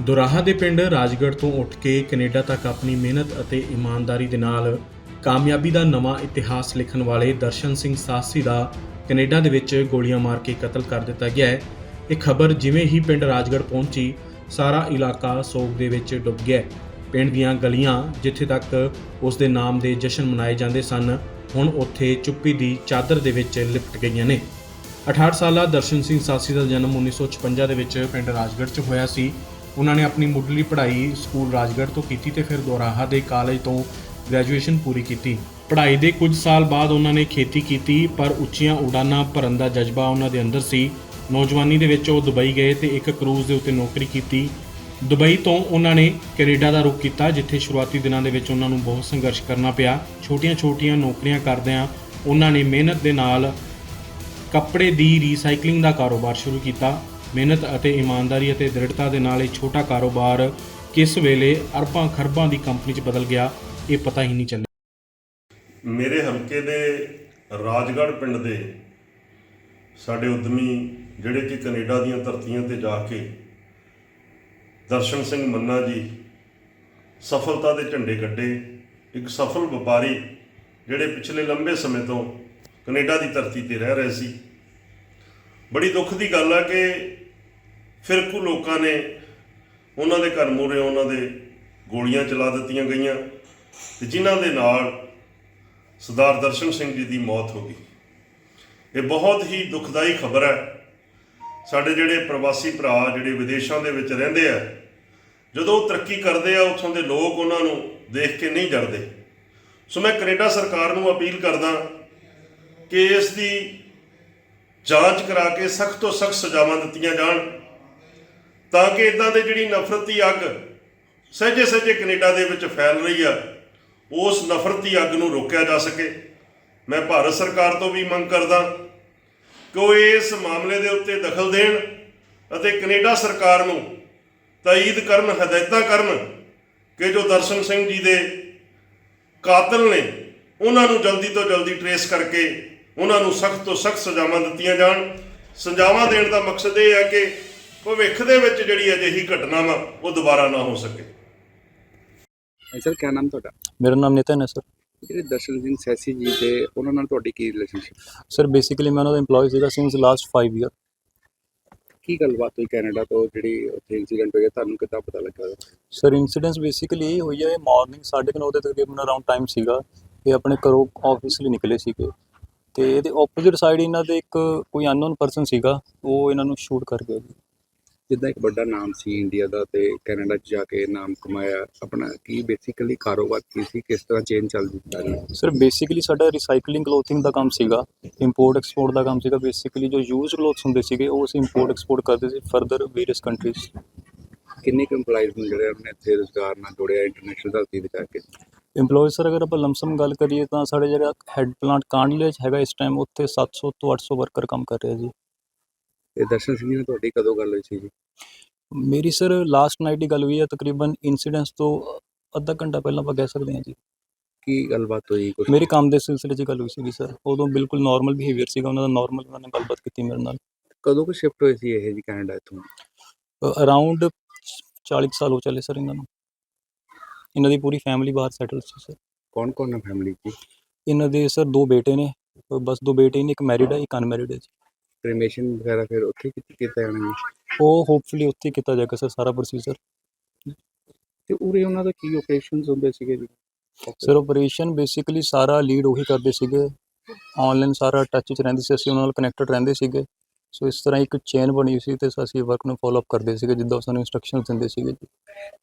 ਦੁਰਾਹਾ ਦੇ ਪਿੰਡ ਰਾਜਗੜ੍ਹ ਤੋਂ ਉੱਠ ਕੇ ਕੈਨੇਡਾ ਤੱਕ ਆਪਣੀ ਮਿਹਨਤ ਅਤੇ ਇਮਾਨਦਾਰੀ ਦੇ ਨਾਲ ਕਾਮਯਾਬੀ ਦਾ ਨਵਾਂ ਇਤਿਹਾਸ ਲਿਖਣ ਵਾਲੇ ਦਰਸ਼ਨ ਸਿੰਘ ਸਾਸੀ ਦਾ ਕੈਨੇਡਾ ਦੇ ਵਿੱਚ ਗੋਲੀਆਂ ਮਾਰ ਕੇ ਕਤਲ ਕਰ ਦਿੱਤਾ ਗਿਆ ਹੈ। ਇਹ ਖਬਰ ਜਿਵੇਂ ਹੀ ਪਿੰਡ ਰਾਜਗੜ੍ਹ ਪਹੁੰਚੀ, ਸਾਰਾ ਇਲਾਕਾ ਸੋਗ ਦੇ ਵਿੱਚ ਡੁੱਬ ਗਿਆ ਪਿੰਡ ਦੀਆਂ ਗਲੀਆਂ ਜਿੱਥੇ ਤੱਕ ਉਸ ਦੇ ਨਾਮ ਦੇ ਜਸ਼ਨ ਮਨਾਏ ਜਾਂਦੇ ਸਨ, ਹੁਣ ਉੱਥੇ ਚੁੱਪੀ ਦੀ ਚਾਦਰ ਦੇ ਵਿੱਚ ਲਿਪਟ ਗਈਆਂ ਨੇ। 68 ਸਾਲਾ ਦਰਸ਼ਨ ਸਿੰਘ ਸਾਸੀ ਦਾ ਜਨਮ 1956 ਦੇ ਵਿੱਚ ਪਿੰਡ ਰਾਜਗੜ੍ਹ 'ਚ ਹੋਇਆ ਸੀ। ਉਹਨਾਂ ਨੇ ਆਪਣੀ ਮੁੱਢਲੀ ਪੜ੍ਹਾਈ ਸਕੂਲ ਰਾਜਗੜ੍ਹ ਤੋਂ ਕੀਤੀ ਤੇ ਫਿਰ ਦੋਰਾਹਾ ਦੇ ਕਾਲਜ ਤੋਂ ਗ੍ਰੈਜੂਏਸ਼ਨ ਪੂਰੀ ਕੀਤੀ। ਪੜ੍ਹਾਈ ਦੇ ਕੁਝ ਸਾਲ ਬਾਅਦ ਉਹਨਾਂ ਨੇ ਖੇਤੀ ਕੀਤੀ, ਪਰ ਉੱਚੀਆਂ ਉਡਾਨਾਂ ਭਰਨ ਦਾ ਜਜ਼ਬਾ ਉਹਨਾਂ ਦੇ ਅੰਦਰ ਸੀ। ਨੌਜਵਾਨੀ ਦੇ ਵਿੱਚ ਉਹ ਦੁਬਈ ਗਏ ਤੇ ਇੱਕ ਕਰੂਜ਼ ਦੇ ਉੱਤੇ ਨੌਕਰੀ ਕੀਤੀ। ਦੁਬਈ ਤੋਂ ਉਹਨਾਂ ਨੇ ਕੈਨੇਡਾ ਦਾ ਰੁਖ ਕੀਤਾ, ਜਿੱਥੇ ਸ਼ੁਰੂਆਤੀ ਦਿਨਾਂ ਦੇ ਵਿੱਚ ਉਹਨਾਂ ਨੂੰ ਬਹੁਤ ਸੰਘਰਸ਼ ਕਰਨਾ ਪਿਆ। ਛੋਟੀਆਂ-ਛੋਟੀਆਂ ਨੌਕਰੀਆਂ ਕਰਦਿਆਂ ਉਹਨਾਂ ਨੇ ਮਿਹਨਤ ਦੇ ਨਾਲ ਕੱਪੜੇ ਦੀ ਰੀਸਾਈਕਲਿੰਗ ਦਾ ਕਾਰੋਬਾਰ ਸ਼ੁਰੂ ਕੀਤਾ। ਮਿਹਨਤ ਅਤੇ ਇਮਾਨਦਾਰੀ ਅਤੇ ਦ੍ਰਿੜਤਾ ਦੇ ਨਾਲ ਇਹ ਛੋਟਾ ਕਾਰੋਬਾਰ ਕਿਸ ਵੇਲੇ ਅਰਬਾਂ ਖਰਬਾਂ ਦੀ ਕੰਪਨੀ 'ਚ ਬਦਲ ਗਿਆ, ਇਹ ਪਤਾ ਹੀ ਨਹੀਂ ਚੱਲਿਆ। ਮੇਰੇ ਹਲਕੇ ਦੇ ਰਾਜਗੜ੍ਹ ਪਿੰਡ ਦੇ ਸਾਡੇ ਉਦਮੀ ਜਿਹੜੇ ਕਿ ਕੈਨੇਡਾ ਦੀਆਂ ਧਰਤੀਆਂ ਤੇ ਜਾ ਕੇ ਦਰਸ਼ਨ ਸਿੰਘ ਮੰਨਾ ਜੀ ਸਫਲਤਾ ਦੇ ਝੰਡੇ ਗੱਡੇ ਇੱਕ ਸਫਲ ਵਪਾਰੀ ਜਿਹੜੇ ਪਿਛਲੇ ਲੰਬੇ ਸਮੇਂ ਤੋਂ ਕੈਨੇਡਾ ਦੀ ਧਰਤੀ ਤੇ ਰਹਿ ਰਹੇ ਸੀ। ਬੜੀ ਦੁੱਖ ਦੀ ਗੱਲ ਹੈ ਕਿ ਫਿਰਕੂ ਲੋਕਾਂ ਨੇ ਉਹਨਾਂ ਦੇ ਘਰ ਮੂਹਰੇ ਉਹਨਾਂ ਦੇ ਗੋਲੀਆਂ ਚਲਾ ਦਿੱਤੀਆਂ ਗਈਆਂ ਤੇ ਜਿਨ੍ਹਾਂ ਦੇ ਨਾਲ ਸਰਦਾਰ ਦਰਸ਼ਨ ਸਿੰਘ ਜੀ ਦੀ ਮੌਤ ਹੋ ਗਈ। ਇਹ ਬਹੁਤ ਹੀ ਦੁਖਦਾਈ ਖਬਰ ਹੈ। ਸਾਡੇ ਜਿਹੜੇ ਪ੍ਰਵਾਸੀ ਭਰਾ, ਜਿਹੜੇ ਵਿਦੇਸ਼ਾਂ ਦੇ ਵਿੱਚ ਰਹਿੰਦੇ ਆ, ਜਦੋਂ ਉਹ ਤਰੱਕੀ ਕਰਦੇ ਆ, ਉੱਥੋਂ ਦੇ ਲੋਕ ਉਹਨਾਂ ਨੂੰ ਦੇਖ ਕੇ ਨਹੀਂ ਜਰਦੇ ਸੋ ਮੈਂ ਕੈਨੇਡਾ ਸਰਕਾਰ ਨੂੰ ਅਪੀਲ ਕਰਦਾ ਕਿ ਇਸ ਦੀ ਜਾਂਚ ਕਰਾ ਕੇ ਸਖਤ ਤੋਂ ਸਖਤ ਸਜ਼ਾਵਾਂ ਦਿੱਤੀਆਂ ਜਾਣ। ਤਾਂ ਕਿ ਇਦਾਂ ਦੇ ਜਿਹੜੀ ਨਫ਼ਰਤ ਦੀ ਅੱਗ ਸਹਿਜੇ ਸਹਿਜੇ ਕੈਨੇਡਾ ਦੇ ਵਿੱਚ ਫੈਲ ਰਹੀ ਆ, ਉਸ ਨਫ਼ਰਤ ਦੀ ਅੱਗ ਨੂੰ ਰੋਕਿਆ ਜਾ ਸਕੇ। ਮੈਂ ਭਾਰਤ ਸਰਕਾਰ ਤੋਂ ਵੀ ਮੰਗ ਕਰਦਾ ਕਿ ਉਹ ਇਸ ਮਾਮਲੇ ਦੇ ਉੱਤੇ ਦਖਲ ਦੇਣ ਅਤੇ ਕੈਨੇਡਾ ਸਰਕਾਰ ਨੂੰ ਤਾਇਦ ਕਰਨ, ਹਦਾਇਤਾਂ ਕਰਨ ਕਿ ਜੋ ਦਰਸ਼ਨ ਸਿੰਘ ਜੀ ਦੇ ਕਾਤਲ ਨੇ, ਉਹਨਾਂ ਨੂੰ ਜਲਦੀ ਤੋਂ ਜਲਦੀ ਟਰੇਸ ਕਰਕੇ ਉਹਨਾਂ ਨੂੰ ਸਖਤ ਤੋਂ ਸਖਤ ਸਜ਼ਾਵਾਂ ਦਿੱਤੀਆਂ ਜਾਣ। ਸਜ਼ਾਵਾਂ ਦੇਣ ਦਾ ਮਕਸਦ ਇਹ ਹੈ ਕਿ ਭਵਿੱਖ ਦੇ ਵਿੱਚ ਜਿਹੜੀ ਅਜਿਹੀ ਘਟਨਾ ਵਾ ਉਹ ਦੁਬਾਰਾ ਨਾ ਹੋ ਸਕੇ। ਸਰ ਕਿਆ ਨਾਮ ਤੁਹਾਡਾ? ਮੇਰਾ ਨਾਮ ਨਿਤਨ ਹੈ ਸਰ। ਜਿਹੜੇ ਦਰਸ਼ਨ ਸਿੰਘ ਸੈਸੀ ਜੀ ਤੇ ਉਹਨਾਂ ਨਾਲ ਤੁਹਾਡੀ ਕੀ ਰਿਲੇਸ਼ਨਸ਼ਿਪ ਸਰ ਬੇਸਿਕਲੀ ਮੈਂ ਉਹਨਾਂ ਦਾ EMPLOYE ਸੀਗਾ ਸਿੰਸ ਲਾਸਟ 5 ਇਅਰ ਕੀ ਗੱਲਬਾਤ ਹੋਈ ਕੈਨੇਡਾ ਤੋਂ ਜਿਹੜੀ ਉੱਥੇ ਇਨਸੀਡੈਂਟ ਹੋਇਆ ਤੁਹਾਨੂੰ ਕਿੱਦਾਂ ਪਤਾ ਲੱਗਾ? ਸਰ ਇਨਸੀਡੈਂਸ ਬੇਸਿਕਲੀ ਇਹ ਹੋਈ ਹੈ ਮਾਰਨਿੰਗ 9:30 ਦੇ ਤਕਰੀਬਨ ਅਰਾਊਂਡ ਟਾਈਮ ਸੀਗਾ। ਇਹ ਆਪਣੇ ਘਰੋਂ ਆਫਿਸ ਲਈ ਨਿਕਲੇ ਸੀਗੇ। ਤੇ ਇਹਦੇ ਆਪੋਜ਼ਿਟ ਸਾਈਡ ਇਹਨਾਂ ਦੇ ਇੱਕ ਕੋਈ ਅਨਨੋਨ ਪਰਸਨ ਸੀਗਾ ਉਹ ਇਹਨਾਂ ਨੂੰ ਸ਼ੂਟ ਕਰ ਗਿਆ ਜੀ। ਜਿੱਦਾਂ ਇੱਕ ਵੱਡਾ ਨਾਮ ਸੀ ਇੰਡੀਆ ਦਾ ਤੇ ਕੈਨੇਡਾ 'ਚ ਜਾ ਕੇ ਨਾਮ ਕਮਾਇਆ ਆਪਣਾ ਕੀ ਬੇਸਿਕਲੀ ਕਾਰੋਬਾਰ ਕੀ ਸੀ ਕਿਸ ਤਰ੍ਹਾਂ ਚੇਂਜ ਚੱਲਦੀ ਜਾ ਰਹੀ ਹੈ ਸਰ ਬੇਸਿਕਲੀ ਸਾਡਾ ਰੀਸਾਈਕਲਿੰਗ ਕਲੋਥਿੰਗ ਦਾ ਕੰਮ ਸੀਗਾ ਇੰਪੋਰਟ ਐਕਸਪੋਰਟ ਦਾ ਕੰਮ ਸੀਗਾ ਬੇਸਿਕਲੀ ਜੋ ਯੂਜ਼ਡ ਕਲੋਥਸ ਹੁੰਦੇ ਸੀਗੇ ਉਹ ਅਸੀਂ ਇੰਪੋਰਟ ਐਕਸਪੋਰਟ ਕਰਦੇ ਸੀ ਫਰਦਰ ਵੇਰੀਅਸ ਕੰਟਰੀਜ਼ ਕਿੰਨੇ ਕੁ EMPLOYEES ਨੂੰ ਜਿਹੜੇ ਉਹਨੇ ਇੱਥੇ ਰੁਜ਼ਗਾਰ ਨਾਲ ਜੋੜਿਆ ਇੰਟਰਨੈਸ਼ਨਲ ਧਰਤੀ ਤੇ ਜਾ ਕੇ? EMPLOYEES ਸਰ ਅਗਰ ਆਪਾਂ ਲਮਸਮ ਗੱਲ ਕਰੀਏ ਤਾਂ ਸਾਡੇ ਜਿਹੜਾ ਹੈੱਡ ਪਲਾਂਟ ਕਾਂਡਲੇ 'ਚ ਹੈਗਾ ਇਸ ਟਾਈਮ ਉੱਥੇ 700 ਤੋਂ 800 ਵਰਕਰ ਕੰਮ ਕਰ ਰਹੇ ਜੀ। ਇਹ ਦਰਸ਼ਨ ਸਿੰਘ ਨਾਲ ਤੁਹਾਡੀ ਕਦੋਂ ਗੱਲ ਹੋਈ ਸੀ ਜੀ? ਮੇਰੀ ਸਰ ਲਾਸਟ ਨਾਈਟ ਦੀ ਗੱਲ ਹੋਈ ਹੈ ਤਕਰੀਬਨ ਇਨਸੀਡੈਂਟਸ ਤੋਂ ਅੱਧਾ ਘੰਟਾ ਪਹਿਲਾਂ ਆਪਾਂ ਕਹਿ ਸਕਦੇ ਹਾਂ ਜੀ। ਕੀ ਗੱਲਬਾਤ ਹੋਈ ਕੁਝ ਮੇਰੀ ਕੰਮ ਦੇ ਸਿਲਸਿਲੇ 'ਚ ਗੱਲ ਹੋਈ ਸੀਗੀ ਸਰ ਉਦੋਂ ਬਿਲਕੁਲ ਨਾਰਮਲ ਬਿਹੇਵੀਅਰ ਸੀਗਾ ਉਹਨਾਂ ਦਾ ਨਾਰਮਲ ਉਹਨਾਂ ਨੇ ਗੱਲਬਾਤ ਕੀਤੀ ਮੇਰੇ ਨਾਲ। ਕਦੋਂ ਕੁ ਸ਼ਿਫਟ ਹੋਏ ਸੀ ਇਹ ਜੀ ਕੈਨੇਡਾ ਇੱਥੋਂ? ਅਰਾਊਂਡ 40 ਕੁ ਸਾਲ ਹੋ ਚੱਲੇ ਸਰ ਇਹਨਾਂ ਨੂੰ। ਇਹਨਾਂ ਦੀ ਪੂਰੀ ਫੈਮਿਲੀ ਬਾਹਰ ਸੈਟਲ ਸੀ ਸਰ ਕੌਣ ਕੌਣ ਹੈ ਫੈਮਿਲੀ 'ਚ ਇਹਨਾਂ ਦੇ ਸਰ ਦੋ ਬੇਟੇ ਨੇ। ਬਸ ਦੋ ਬੇਟੇ ਨੇ ਇੱਕ ਮੈਰਿਡ ਹੈ ਇੱਕ ਅਨਮੈਰਿਡ ਹੈ ਜੀ। ਕ੍ਰੀਮੇਸ਼ਨ ਵਗੈਰਾ ਫਿਰ ਉੱਥੇ ਕੀਤੀ ਕੀਤਾ ਜਾਣਾ ਜੀ ਉਹ ਹੋਪਫੁਲੀ ਉੱਥੇ ਕੀਤਾ ਜਾਏਗਾ ਸਰ ਸਾਰਾ ਪ੍ਰੋਸੀਜਰ ਤੇ ਉਰੇ ਉਹਨਾਂ ਦਾ ਕੀ ਆਪਰੇਸ਼ਨਸ ਹੁੰਦੇ ਸੀਗੇ ਜੀ? ਸਰ ਆਪਰੇਸ਼ਨ ਬੇਸਿਕਲੀ ਸਾਰਾ ਲੀਡ ਉਹੀ ਕਰਦੇ ਸੀਗੇ। ਆਨਲਾਈਨ ਸਾਰਾ ਟੱਚ 'ਚ ਰਹਿੰਦੇ ਸੀ ਅਸੀਂ ਉਹਨਾਂ ਨਾਲ ਕਨੈਕਟਡ ਰਹਿੰਦੇ ਸੀਗੇ। ਸੋ ਇਸ ਤਰ੍ਹਾਂ ਇੱਕ ਚੇਨ ਬਣੀ ਸੀ ਤੇ ਅਸੀਂ ਵਰਕ ਨੂੰ ਫਾਲੋ ਅਪ ਕਰਦੇ ਸੀਗੇ ਜਿੱਦਾਂ ਉਹ ਸਾਨੂੰ ਇਨਸਟਰਕਸ਼ਨਸ ਦਿੰਦੇ ਸੀਗੇ ਜੀ।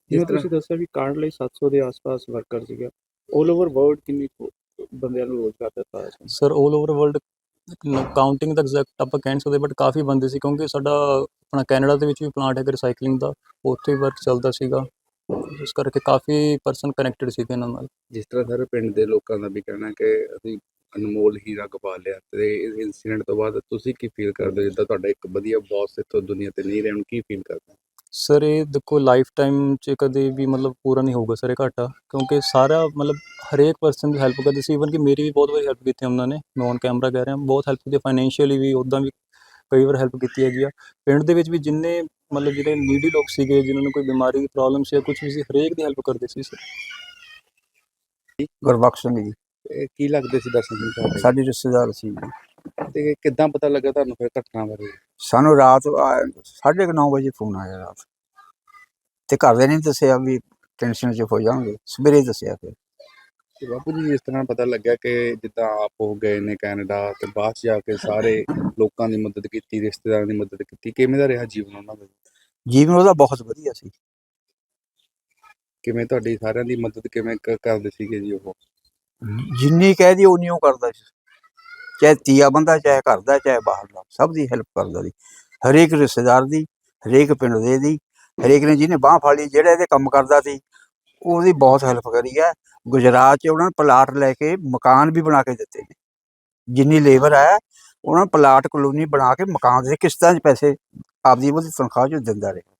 ਜਿਵੇਂ ਤੁਸੀਂ ਦੱਸਿਆ ਵੀ ਕਾਰਡ ਲਈ 700 ਦੇ ਆਸ-ਪਾਸ ਵਰਕਰ ਸੀਗਾ। 올 ਓਵਰ ਵਰਲਡ ਕਿੰਨੀ ਕੁ ਬੰਦਿਆਂ ਨੂੰ ਰੋਜ਼ਗਾਰ ਦਿੱਤਾ ਹੈ? ਸਰ 올 ਓਵਰ ਵਰਲਡ ਕਾਊਂਟਿੰਗ ਦਾ ਐਗਜ਼ੈਕਟ ਆਪਾਂ ਕਹਿ ਨਹੀਂ ਸਕਦੇ ਬਟ ਕਾਫੀ ਬੰਦੇ ਸੀ ਕਿਉਂਕਿ ਸਾਡਾ ਆਪਣਾ ਕੈਨੇਡਾ ਦੇ ਵਿੱਚ ਵੀ ਪਲਾਂਟ ਹੈਗਾ ਰਿਸਾਈਕਲਿੰਗ ਦਾ ਉੱਥੇ ਵਰਕ ਚੱਲਦਾ ਸੀਗਾ। ਇਸ ਕਰਕੇ ਕਾਫੀ ਪਰਸਨ ਕਨੈਕਟਡ ਸੀਗੇ ਇਹਨਾਂ ਨਾਲ। ਜਿਸ ਤਰ੍ਹਾਂ ਸਾਰੇ ਪਿੰਡ ਦੇ ਲੋਕਾਂ ਦਾ ਵੀ ਕਹਿਣਾ ਕਿ ਅਸੀਂ ਅਨਮੋਲ ਹੀਰਾ ਗਵਾ ਲਿਆ ਤੇ ਇਸ ਇਨਸੀਡੈਂਟ ਤੋਂ ਬਾਅਦ ਤੁਸੀਂ ਕੀ ਫੀਲ ਕਰਦੇ ਹੋ? ਜਿੱਦਾਂ ਤੁਹਾਡਾ ਇੱਕ ਵਧੀਆ ਬੌਸ ਇੱਥੋਂ ਦੁਨੀਆ ਤੇ ਨਹੀਂ ਰਹੇ ਹੁਣ ਕੀ ਫੀਲ ਕਰਦੇ ਹੋ? ਸਰ ਇਹ ਦੇਖੋ ਲਾਈਫ ਟਾਈਮ 'ਚ ਕਦੇ ਵੀ ਮਤਲਬ ਪੂਰਾ ਨਹੀਂ ਹੋਊਗਾ ਸਰ ਇਹ ਘਾਟਾ ਕਿਉਂਕਿ ਸਾਰਾ ਮਤਲਬ ਹਰੇਕ ਪਰਸਨ ਦੀ ਹੈਲਪ ਕਰਦੇ ਸੀ ਇਵਨ ਕਿ ਮੇਰੀ ਵੀ ਬਹੁਤ ਵਾਰੀ ਹੈਲਪ ਕੀਤੀ ਉਹਨਾਂ ਨੇ ਮੈਂ ਔਨ ਕੈਮਰਾ ਕਹਿ ਰਿਹਾ ਬਹੁਤ ਹੈਲਪ ਕੀਤੀ ਫਾਈਨੈਂਸ਼ੀਅਲੀ ਵੀ ਉੱਦਾਂ ਵੀ ਕਈ ਵਾਰ ਹੈਲਪ ਕੀਤੀ ਹੈਗੀ ਆ। ਪਿੰਡ ਦੇ ਵਿੱਚ ਵੀ ਜਿੰਨੇ ਮਤਲਬ ਜਿਹੜੇ ਨੀਡੀ ਲੋਕ ਸੀਗੇ ਜਿਨ੍ਹਾਂ ਨੂੰ ਕੋਈ ਬਿਮਾਰੀ ਦੀ ਪ੍ਰੋਬਲਮ ਸੀ ਜਾਂ ਕੁਝ ਵੀ ਸੀ ਹਰੇਕ ਦੀ ਹੈਲਪ ਕਰਦੇ ਸੀ ਸਰ ਗੁਰਬਖਸ਼ ਸਿੰਘ ਜੀ। ਇਹ ਕੀ ਲੱਗਦੇ ਸੀ ਦਰਸ਼ਨ ਸਿੰਘ ਤੁਹਾਡੇ? ਸਾਡੇ ਰਿਸ਼ਤੇਦਾਰ ਸੀ ਜੀ। ਤੇ ਕਿੱਦਾਂ ਪਤਾ ਲੱਗਾ ਤੁਹਾਨੂੰ ਫਿਰ ਘਟਨਾ ਬਾਰੇ? ਸਾਨੂੰ ਰਾਤ ਆ- ਸਾਢੇ ਕੁ ਨੌ ਵਜੇ ਫੋਨ ਆਇਆ ਰਾਤ। ਤੇ ਘਰ ਦੇ ਨਹੀਂ ਦੱਸਿਆ ਵੀ ਟੈਨਸ਼ਨ 'ਚ ਹੋ ਜਾਣਗੇ ਸਵੇਰੇ ਦੱਸਿਆ ਫਿਰ। ਤੇ ਬਾਪੂ ਜੀ ਇਸ ਤਰ੍ਹਾਂ ਪਤਾ ਲੱਗਿਆ ਕਿ ਜਿੱਦਾਂ ਆਪ ਹੋ ਗਏ ਨੇ ਕੈਨੇਡਾ ਤੇ ਬਾਅਦ 'ਚ ਜਾ ਕੇ ਸਾਰੇ ਲੋਕਾਂ ਦੀ ਮਦਦ ਕੀਤੀ ਰਿਸ਼ਤੇਦਾਰਾਂ ਦੀ ਮਦਦ ਕੀਤੀ ਕਿਵੇਂ ਦਾ ਰਿਹਾ ਜੀਵਨ ਉਹਨਾਂ ਦਾ? ਜੀਵਨ ਉਹਦਾ ਬਹੁਤ ਵਧੀਆ ਸੀ। ਕਿਵੇਂ ਤੁਹਾਡੀ ਸਾਰਿਆਂ ਦੀ ਮਦਦ ਕਿਵੇਂ ਕ- ਕਰਦੇ ਸੀਗੇ ਜੀ ਉਹ? ਜਿੰਨੀ ਕਹਿ ਦੀ ਉਨੀ ਉਹ ਕਰਦਾ ਸੀ। ਚਾਹੇ ਤੀਆ ਬੰਦਾ ਚਾਹੇ ਘਰ ਦਾ ਚਾਹੇ ਬਾਹਰ ਦਾ ਸਭ ਦੀ ਹੈਲਪ ਕਰਦਾ ਸੀ। ਹਰੇਕ ਰਿਸ਼ਤੇਦਾਰ ਦੀ ਹਰੇਕ ਪਿੰਡ ਦੇ ਦੀ ਹਰੇਕ ਨੇ ਜਿਹਨੇ ਬਾਹ ਫਾੜੀ ਜਿਹੜਾ ਇਹਦੇ ਕੰਮ ਕਰਦਾ ਸੀ ਉਹਦੀ ਬਹੁਤ ਹੈਲਪ ਕਰੀ ਹੈ। ਗੁਜਰਾਤ 'ਚ ਉਹਨਾਂ ਨੇ ਪਲਾਟ ਲੈ ਕੇ ਮਕਾਨ ਵੀ ਬਣਾ ਕੇ ਦਿੱਤੇ ਨੇ। ਜਿੰਨੀ ਲੇਬਰ ਹੈ ਉਹਨਾਂ ਨੂੰ ਪਲਾਟ ਕਲੋਨੀ ਬਣਾ ਕੇ ਮਕਾਨ ਦੇ ਕਿਸ਼ਤਾਂ 'ਚ ਪੈਸੇ ਆਪਦੀ ਉਹਦੀ ਤਨਖਾਹ 'ਚ ਦਿੰਦਾ ਰਿਹਾ।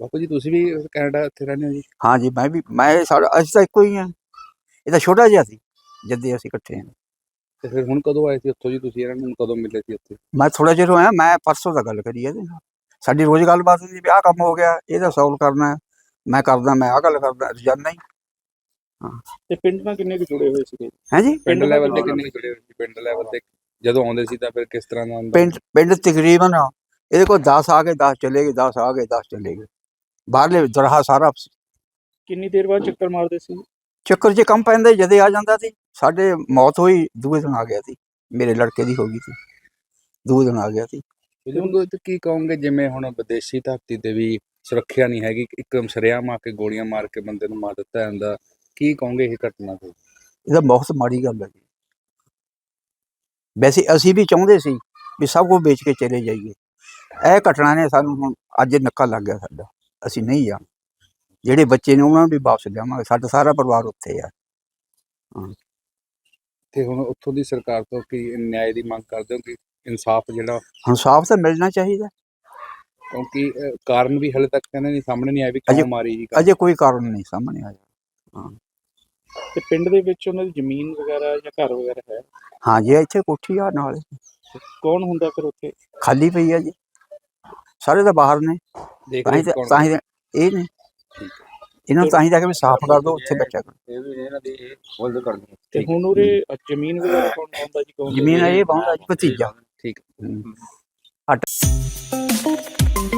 ਬਾਪੂ ਜੀ ਤੁਸੀਂ ਵੀ ਕੈਨੇਡਾ ਇੱਥੇ ਰਹਿੰਦੇ ਹੋ ਜੀ? ਹਾਂ ਜੀ ਮੈਂ ਵੀ ਮੈਂ ਸਾਡਾ ਅਸੀਂ ਤਾਂ ਇੱਕੋ ਹੀ ਹਾਂ। ਇਹ ਤਾਂ ਛੋਟਾ ਜਿਹਾ ਸੀ ਜਦ ਅਸੀਂ ਇਕੱਠੇ ਹਾਂ। ਤੇ ਫਿਰ ਹੁਣ ਕਦੋਂ ਆਏ ਸੀ ਉੱਥੋਂ ਜੀ ਤੁਸੀਂ ਇਹਨਾਂ ਨੂੰ? ਕਦੋਂ ਮਿਲੇ ਸੀ ਉੱਥੇ? ਮੈਂ ਥੋੜਾ ਜਿਹਾ ਹੋਇਆ ਮੈਂ ਪਰਸੋਂ ਦਾ ਗੱਲ ਕਰੀ ਇਹਦੇ ਨਾਲ। ਸਾਡੀ ਰੋਜ਼ ਗੱਲਬਾਤ ਹੁੰਦੀ ਵੀ ਆਹ ਕੰਮ ਹੋ ਗਿਆ ਇਹਦਾ ਸੋਲਵ ਕਰਨਾ ਹੈ। ਮੈਂ ਕਰਦਾ ਮੈਂ ਆਹ ਗੱਲ ਕਰਦਾ ਰੋਜ਼ਾਨਾ ਹੀ। ਤੇ ਪਿੰਡ ਨਾਲ ਕਿੰਨੇ ਕੁ ਜੁੜੇ ਹੋਏ ਸੀਗੇ? ਹੈ ਜੀ? ਪਿੰਡ ਦਾ ਲੈਵਲ ਤੇ ਕਿੰਨਾ ਜੁੜੇ ਹੋਏ ਸੀ? ਪਿੰਡ ਲੈਵਲ ਤੇ ਜਦੋਂ ਆਉਂਦੇ ਸੀ ਤਾਂ ਫਿਰ ਕਿਸ ਤਰ੍ਹਾਂ ਦਾ ਹੁੰਦਾ ਪਿੰਡ ਪਿੰਡ ਤਕਰੀਬਨ ਇਹਦੇ ਕੋਲ 10 ਆ ਗਏ 10 ਚਲੇ ਗਏ 10 ਆ ਗਏ 10 ਚਲੇ ਗਏ। ਬਾਹਰਲੇ ਦਰਹਾ ਸਾਰਾ ਕਿੰਨੀ ਦੇਰ ਬਾਅਦ ਚੱਕਰ ਮਾਰਦੇ ਸੀ? ਚੱਕਰ 'ਚ ਕੰਮ ਪੈਂਦਾ ਜਦੇ ਆ ਜਾਂਦਾ ਸੀ ਸਾਡੇ ਮੌਤ ਹੋਈ ਦੂਏ ਦਿਨ ਆ ਗਿਆ ਸੀ। ਮੇਰੇ ਲੜਕੇ ਦੀ ਹੋ ਗਈ ਸੀ। ਦੂਏ ਦਿਨ ਆ ਗਿਆ ਸੀ। ਤੇ ਕੀ ਕਹੋਗੇ ਜਿਵੇਂ ਹੁਣ ਵਿਦੇਸ਼ੀ ਧਰਤੀ ਤੇ ਵੀ ਸੁਰੱਖਿਆ ਨਹੀਂ ਹੈਗੀ ਇੱਕਦਮ ਸਰਿਆਮ ਆ ਕੇ ਗੋਲੀਆਂ ਮਾਰ ਕੇ ਬੰਦੇ ਨੂੰ ਮਾਰ ਦਿੱਤਾ ਜਾਂਦਾ। ਕੀ ਕਹੋਗੇ ਇਹ ਘਟਨਾ ਤੇ? ਇਹਦਾ ਬਹੁਤ ਮਾੜੀ ਗੱਲ ਹੈ ਜੀ। ਵੈਸੇ ਅਸੀਂ ਵੀ ਚਾਹੁੰਦੇ ਸੀ ਵੀ ਸਭ ਕੁਝ ਵੇਚ ਕੇ ਚਲੇ ਜਾਈਏ। ਇਹ ਘਟਨਾ ਨੇ ਸਾਨੂੰ ਹੁਣ ਅੱਜ ਨੱਕਾ ਲੱਗ ਗਿਆ ਸਾਡਾ। ਅਸੀਂ ਨਹੀਂ ਜਾਣਾ। ਜਿਹੜੇ ਬੱਚੇ ਨੇ ਉਹਨਾਂ ਨੂੰ ਵੀ ਵਾਪਸ ਲਿਆਵਾਂਗੇ। ਸਾਡਾ ਸਾਰਾ ਪਰਿਵਾਰ ਉੱਥੇ ਆ। ਤੇ ਹੁਣ ਉੱਥੋਂ ਦੀ ਸਰਕਾਰ ਤੋਂ ਕੀ ਨਿਆਂ ਦੀ ਮੰਗ ਕਰਦੇ ਹੋ ਕਿ ਇਨਸਾਫ ਜਿਹੜਾ ਹੁਣ ਸਾਫ਼ ਤਾਂ ਮਿਲਣਾ ਚਾਹੀਦਾ। ਕਿਉਂਕਿ ਅਹ, ਕਾਰਨ ਵੀ ਹਲੇ ਤੱਕ ਕਹਿੰਦੇ ਨਹੀਂ ਸਾਹਮਣੇ ਨਹੀਂ ਆਇਆ ਵੀ ਅਜੇ- ਕਿਉਂ ਮਾਰੀ ਜੀ ਅਜੇ ਕੋਈ ਕਾਰਨ ਨਹੀਂ ਸਾਹਮਣੇ ਆਇਆ। ਤੇ ਪਿੰਡ ਦੇ ਵਿੱਚ ਉਹਨਾਂ ਦੀ ਜ਼ਮੀਨ ਵਗੈਰਾ ਜਾਂ ਘਰ ਵਗੈਰਾ ਹੈ? ਹਾਂ ਜੀ ਇੱਥੇ ਕੋਠੀ ਆ ਨਾਲ। ਕੌਣ ਹੁੰਦਾ ਫਿਰ ਉੱਥੇ? ਖਾਲੀ ਪਈ ਆ ਜੀ। ਸਾਰੇ ਤਾਂ ਬਾਹਰ ਨੇ। ਦੇਖ ਤਾਂ ਰਹੇ ਹੀ ਤਾਂ ਕੌਣ ਤਾਂ ਹੀ ਤਾਂ ਇਹ ਨੇ। ਇਹਨਾਂ ਨੂੰ ਤਾਂ ਹੀ ਜਾ ਕੇ ਵੀ ਸਾਫ਼ ਕਰ ਦਿਓ ਉੱਥੇ ਬੱਚਾ ਕਰੋ। ਇਹ ਵੀ ਇਹਨਾਂ ਦੀ ਹੋਲਡ ਕਰ ਦਿਓ ਤੇ ਹੁਣ ਉਰੇ ਜ਼ਮੀਨ ਵਗੈਰਾ ਕੌਣ ਹੁੰਦਾ ਜੀ ਕੌਣ ਜ਼ਮੀਨ ਇਹ ਬਾਉਂਦਾ ਜੀ ਭਤੀਜਾ। ਠੀਕ ਹੂੰ। Thank you.